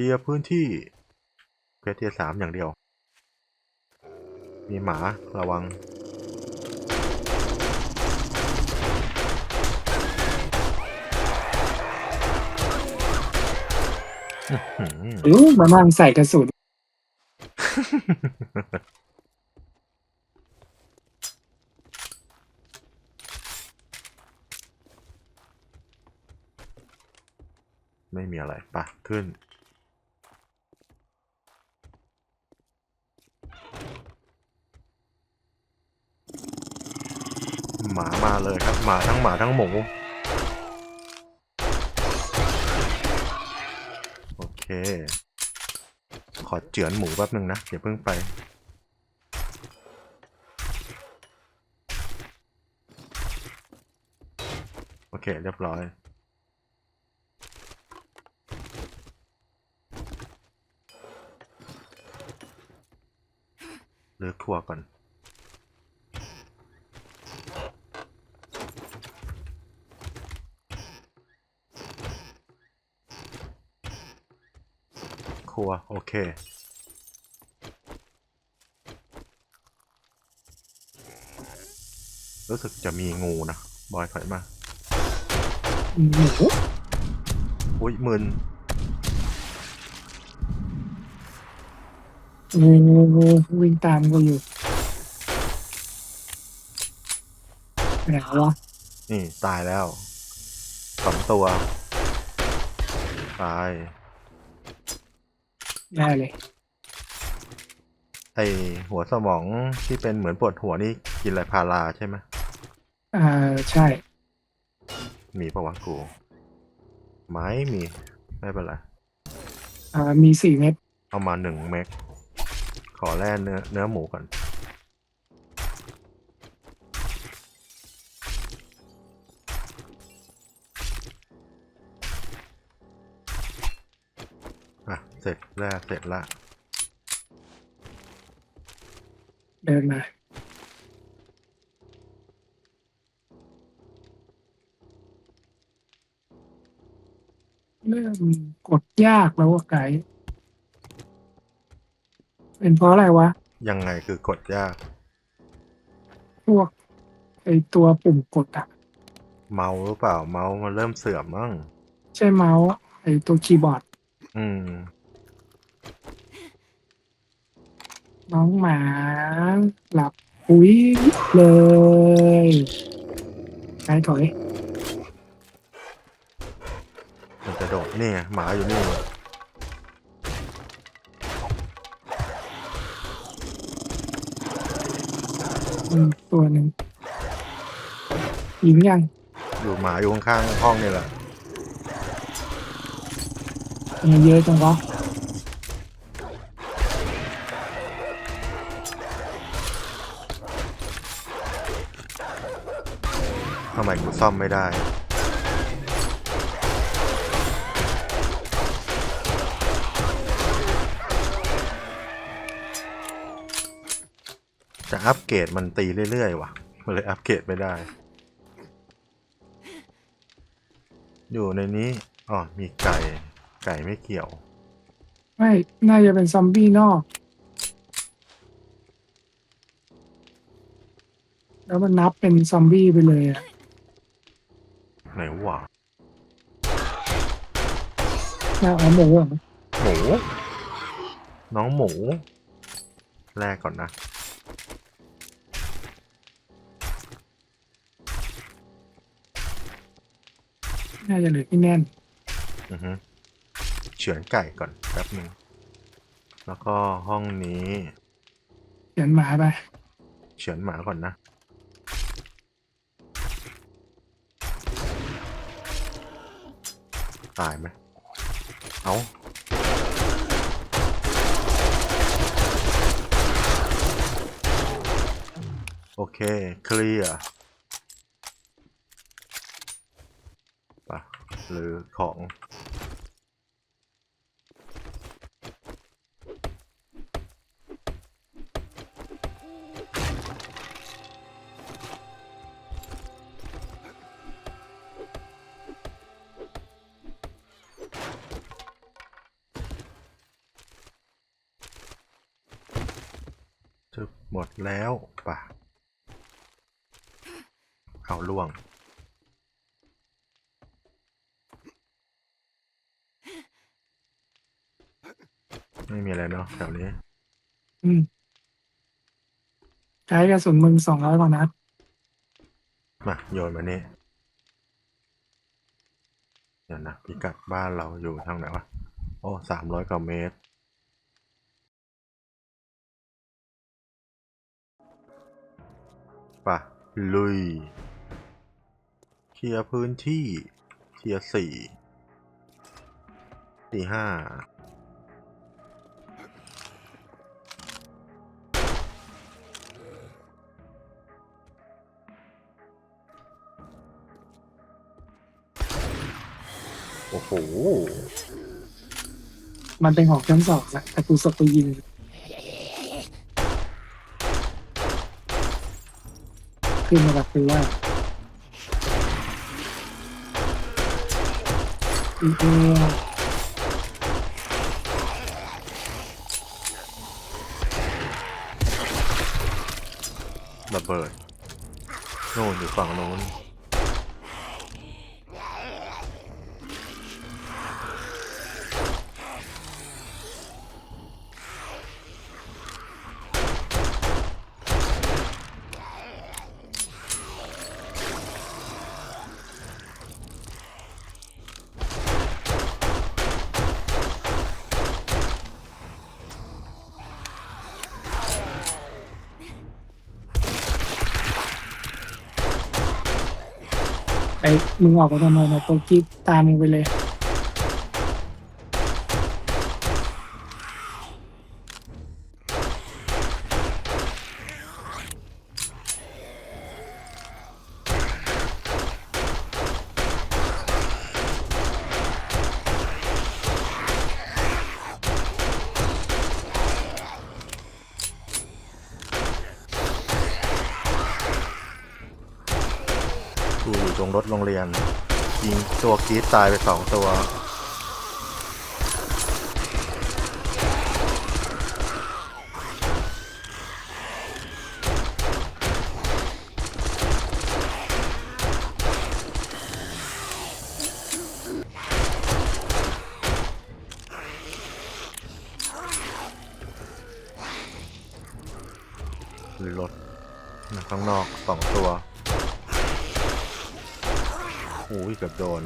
ลียร์พื้นที่เพชรเทียร์สามอย่างเดียว มีหมาระวัง อื้อหือหรือมานั่งใส่กระสุนไม่มีอะไรปะขึ้น มามาเลยครับหมาทั้งหมาทั้งหมูโอเค ขอเจือนหมูแป๊บหนึ่งนะอย่าเพิ่งไป โอเค เรียบร้อยเลือกครัวก่อน ครัว โอเค รู้สึกจะมีงูนะ บอยถอยมาหมูอุ้ยมึนงูวิ่งตามกูอยู่ไปไหนวะนี่ ตายแล้วสองตัว ตาย ได้เลยไอหัวสมองที่เป็นเหมือนปวดหัวนี่กินอะไรพาราใช่ไหมอ่าใช่ มีปะวะกูไม่มีไม่เป็นไรอ่ามีสี่เม็ดเอามาหนึ่งเมกขอแล่เนื้อเนื้อหมูก่อน เสร็จแล้วเสร็จละเดินมา เริ่มกดยากแล้วว่าไก่เป็นเพราะอะไรวะ ยังไงคือกดยาก พวกไอตัวปุ่มกดอะเมาหรือเปล่าเมามันเริ่มเสื่อมมั้ง ใช่เมาส์ไอตัวคีย์บอร์ด อืม น้องหมาหลับอุ้ยเลยไกด์ถอยมันจะโดดนี่ไงหมาอยู่นี่อืมตัวหนึ่งยิงยังอยู่หมาอยู่ข้างๆห้องนี่แหละมีเยอะจังวะ มกูซ่อมไม่ได้จะอัปเกรดมันตีเรื่อยๆว่ะ มันเลยอัปเกรดไม่ได้ อยู่ในนี้ อ๋อ มีไก่ ไก่ไม่เกี่ยว ไม่ น่าจะเป็นซอมบี้นอก แล้วมันนับเป็นซอมบี้ไปเลยอะ ไหนวะน่าเอาหมูเหรอหมู น้องหมู แรกก่อนนะ น่าจะเหลือที่แน่นอือฮึเฉือนไก่ก่อนแป๊บหนึ่งแล้วก็ห้องนี้ เขียนหมาไป เฉือนหมาก่อนนะ ตายไหมเอาโอเค เคลียร์ปะหรือของ หมดแล้วป่ะ เอาล่วง ไม่มีอะไรเนาะแถวนี้ อืมใช้กระสุนมึงสองร้อยกว่านัด มาโยนมานี่เดี๋ยวนะพิกัดบ้านเราอยู่ทางไหนวะ โอ้สามร้อยกว่าเมตร ป่ะลุย เคลียร์พื้นที่ เคลียร์สี่สี่ห้าโอ้โห มันเป็นหอกชั้นสองอะแต่กูสกไปยิง ขึ้นมาแบบคือว่าอีเอระเบิดโน่นอยู่ฝั่งโน้น มึงออกไปทำไมนะโตกิ๊ตามมึงไปเลย รงรถโรงเรียนยิงตัวกีดตายไปสองตัวหรือรถข้างนอกสองตัว โอ้ยเกือบโดน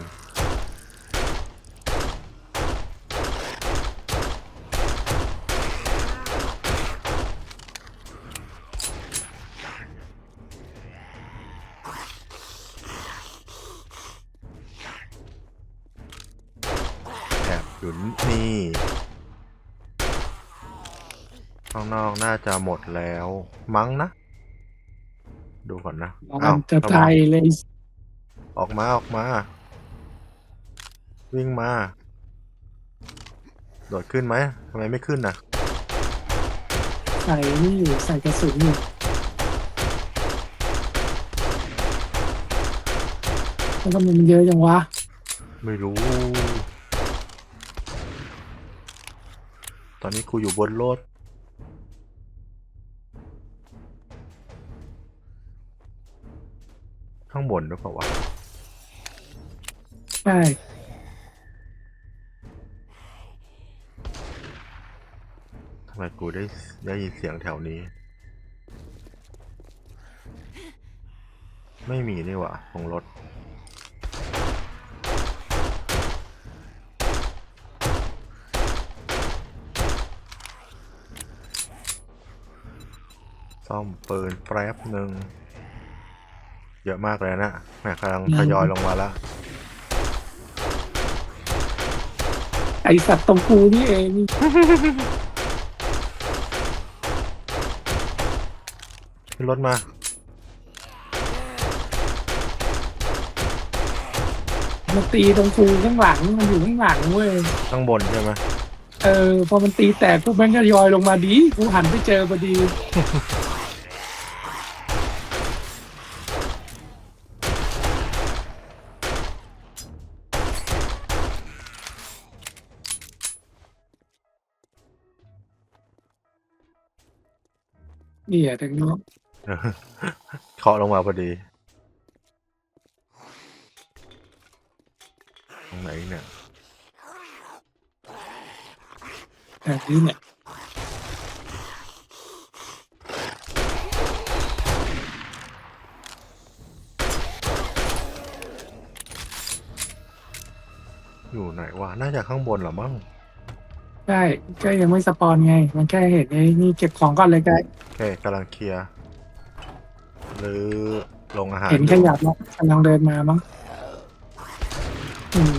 แอบอยู่นี่ ข้างนอกน่าจะหมดแล้ว มั้งนะ ดูก่อนนะ มันอ้าวจะทำไมตายเลย ออกมาออกมา วิ่งมา โดดขึ้นไหมทำไมไม่ขึ้นน่ะ ใส่นี่อยู่ใส่กระสุนอยู่แล้วทำไมมันเยอะจังวะ ไม่รู้ ตอนนี้กูอยู่บนรถข้างบนหรือเปล่าวะ ใช่ทำไมกูได้ได้ยินเสียงแถวนี้ ไม่มีนี่หว่าตรงรถ ซ่อมปืนแป๊บหนึ่ง เยอะมากเลยนะแหมกำลังทยอยลงมาแล้ว ไอสัตว์ตรงกูนี่เองขึ้นรถมา มันตีตรงกูข้างหลังมันอยู่ข้างหลังเว้ยข้างบนใช่ไหมเออ พอมันตีแตกพวกแม่งก็ยอยลงมาดีกูหันไปเจอพอดี นี่อะถึงนี้เคาะลงมาพอดีตรงไหนเนี่ยแบบนี้เนี่ยอยู่ไหนวะน่าจะข้างบนเหรอมั้ง ใช่ก็ยังไม่สปอนไง มันแค่เห็นไอ้นี่เก็บของก่อนเลยไกด์โอ เคกำลังเคลียร์หรือลงอาหารเห็นอยู่ขยับแล้วกำลังเดินมามั้งอืม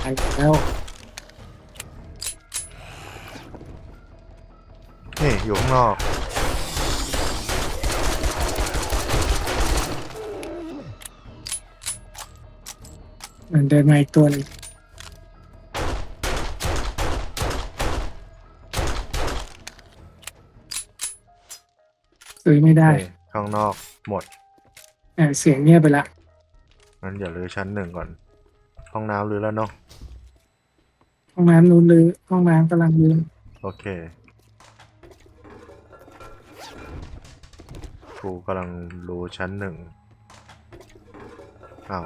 ไปแล้วนี่อยู่ข้างนอก เหมือนเดินมาอีกตัวหนึง ซื้อไม่ได้นี่ข้างนอกหมดเออเสียงเงียบไปละงั้นอย่าลือชั้นหนึ่งก่อน ห้องน้ำลือแล้วเนาะห้องน้ำนู้นลือห้องน้ำกำลังลือโอเคกูกำลังรู้ชั้นหนึ่งอ้าว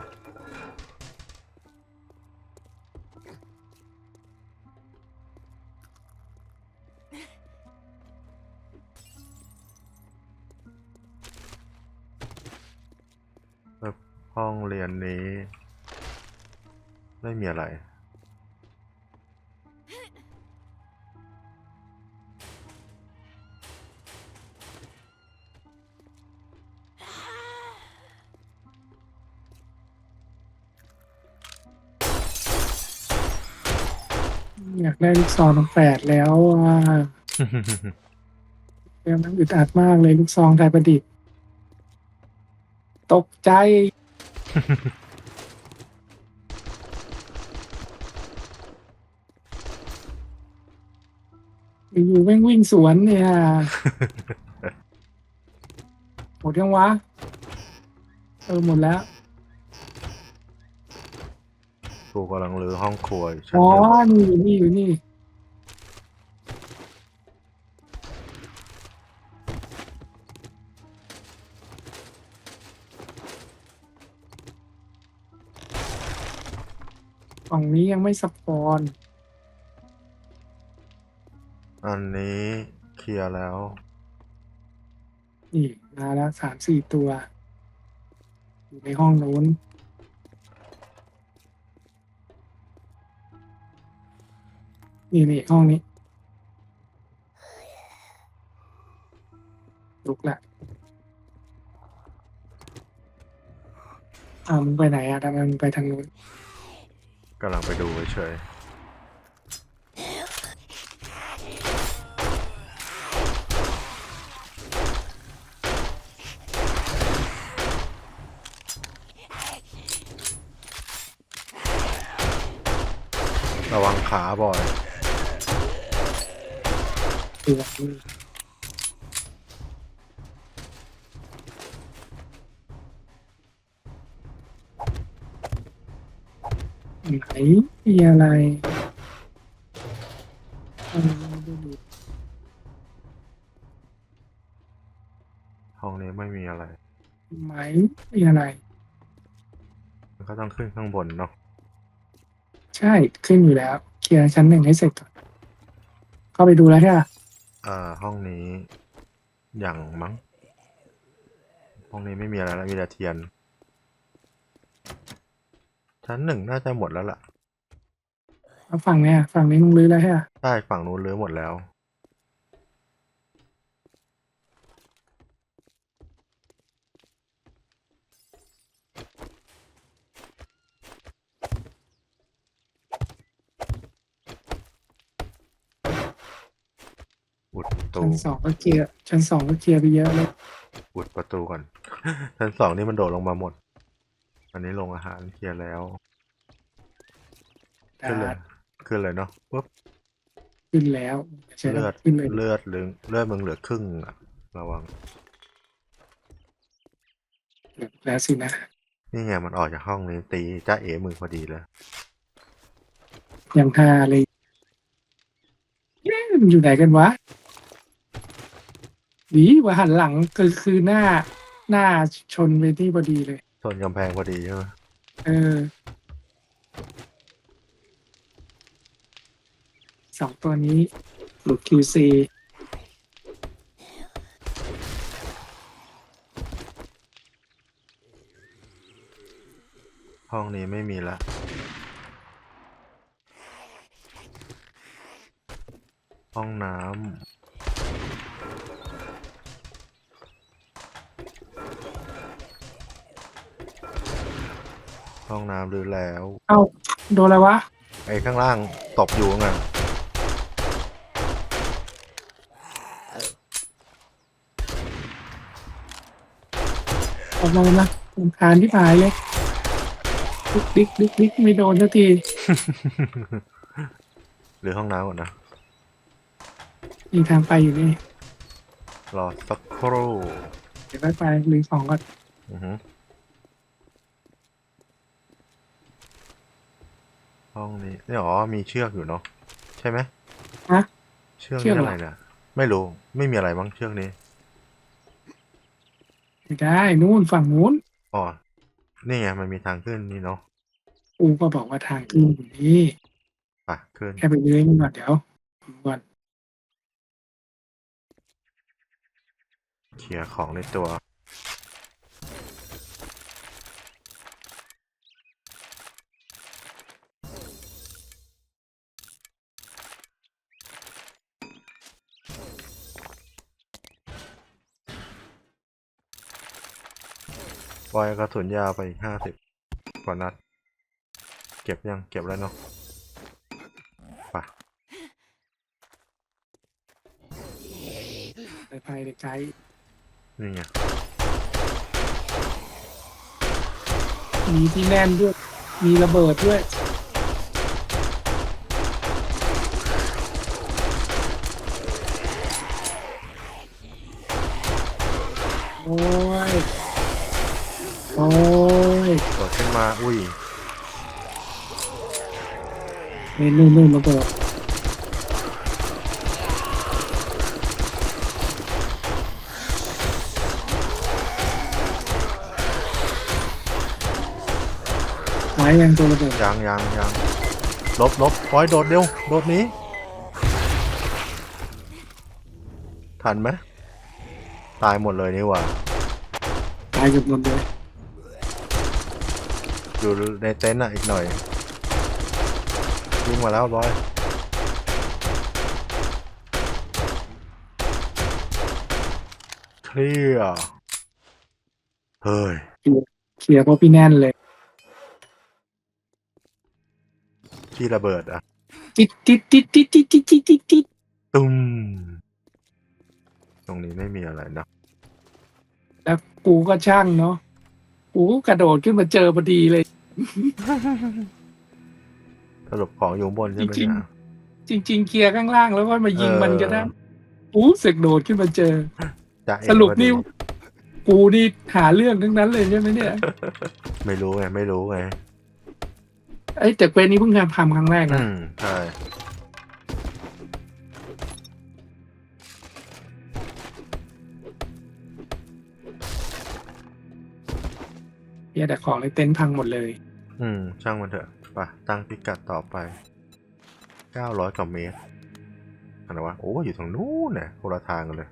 ไม่มีอะไร อยากได้ลูกซองทั้งแปดแล้วอะเดี๋ยวมันอึดอัดมากเลยลูกซองไทยประดิษฐ์ตกใจ อยู่ๆแม่งวิ่งสวนเนี่ยหมดยังวะ เออหมดแล้ว กูกำลังรื้อห้องครัวอยู่ชั้นอ๋อ หนึ่งนี่อยู่นี่อยู่นี่ฝั่งนี้ยังไม่สปอน อันนี้เคลียร์แล้ว นี่มาแล้วสามสี่ตัว อยู่ในห้องนู้น นี่นี่ห้องนี้ลุกละอ้าวมึงไปไหนอะทำไมมึงไปทางนู้นกำลังไปดูเฉยๆระวังขา บ่อยตัวนี้ไหนมีอะไรเอามาดูดิห้องนี้ไม่มีอะไร ไหมมีอะไร มันก็ต้องขึ้นข้างบนเนาะใช่ขึ้นอยู่แล้ว เคลียร์ชั้นหนึ่งให้เสร็จก่อนเข้าไปดูแล้วใช่ปะอ่า ห้องนี้อย่างมั้ง ห้องนี้ไม่มีอะไรแล้วมีแต่เทียน ชั้นหนึ่งน่าจะหมดแล้วล่ะ แล้วฝั่งเนี้ยฝั่งนี้มึงรื้อแล้วใช่ปะใช่ฝั่งนู้นรื้อหมดแล้ว อุดประ ตูชั้นสองก็เคลียร์ชั้นสองก็เคลียร์ไปเยอะเลยอุดประตูก่อน ชั้นสองนี่มันโดดลงมาหมด อันนี้ลงอาหารเคลียร์แล้วขึ้นเลยขึ้นเลยเนาะปุ๊บขึ้นแล้วใช่เลือดขึ้นเลยเลือดเหลือเลือดมึงเหลือครึ่งอะระวัง แล้วสินะนี่ไงมันออกจากห้องนี้ตีจ้าเอ๋มึงพอดีเลยยังฮาเลยเย้มันอยู่ไหนกันวะ ดีว่าหันหลังคือคือหน้าหน้าชนไปที่พอดีเลย ชนกำแพงพอดีใช่ไหมเออสองตัวนี้หลุด QC ห้องนี้ไม่มีละ ห้องน้ำ ห้องน้ำดูแล้ว เอ้าโดนอะไรวะ ไอ้ข้างล่างตบอยู่ไงออกมานะลำคาญที่ผายเลยดิกดิกดิกดิกไม่โดนสักที หรือห้องน้ำก่อนนะ มีทางไปอยู่นี่รอสักครู่เดี๋ยวไปไปหรือของก็อือหือ ห้องนี้นี่อ๋อมีเชือกอยู่เนาะใช่ไหมฮะเชือกเชือกนี่เหรออะไรเนี่ยไม่รู้ไม่มีอะไรบ้างเชือกนี้ไม่ได้นู่นฝั่งนู้นอ๋อนี่ไงมันมีทางขึ้นนี่เนาะกูก็บอกว่าทางขึ้นอยู่นี่ไปขึ้น แค่ไปเลื้อยมันก่อนเดี๋ยวก่อนเคลียร์ของในตัว อยกระสุนยาวไปอีกห้าสิบกว่านัด เก็บยังเก็บแล้วเนาะไปไปไปในไกด์นี่ไงมีที่แน่นด้วย มีระเบิดด้วยโอ้ย โอ้ยโดดขึ้นมา อุ้ยเมนูนู่นระเบิดไว้ยังตัวระเบิดยังยังยังลบลบปล่อยโดดเร็ว โดดหนี้ ทันไหมตายหมดเลยนี่หว่า ตายเกือบหมดเลย อยู่ในเต็นท์อะอีกหน่อยวิ่งมาแล้วบอยเคลียร์เฮ้ยเคลียร์เพราะพี่แน่นเลยที่ระเบิดอะติดติดติดติดติดติดติดติดติดตุ้มตรงนี้ไม่มีอะไรนะแล้วกูก็ช่างเนาะ กูก็กระโดดขึ้นมาเจอพอดีเลย สรุปของอยู่ข้างบนใช่ไหมจริง เนี่ยจริง ๆ เคลียร์ข้างล่างแล้วก็มายิงมันก็ได้เออกูเสกโดดขึ้นมาเจอ จะเอ๋สรุปนี่ พอดีกูนี่หาเรื่องทั้งนั้นเลยใช่ไหมเนี่ยไม่รู้ไงไม่รู้ไงไอ้ยแต่เควสนี้เพิ่งทำทำครั้งแรกอืนะมใช่ เฮียแต่ของในเต็นท์พังหมดเลย อืม ช่างมันเถอะไปตั้งพิกัดต่อไปเก้าร้อยกว่าเมตรอะไรวะโอ้อยู่ทางนู้นเนี่ยคนละทางกันเลย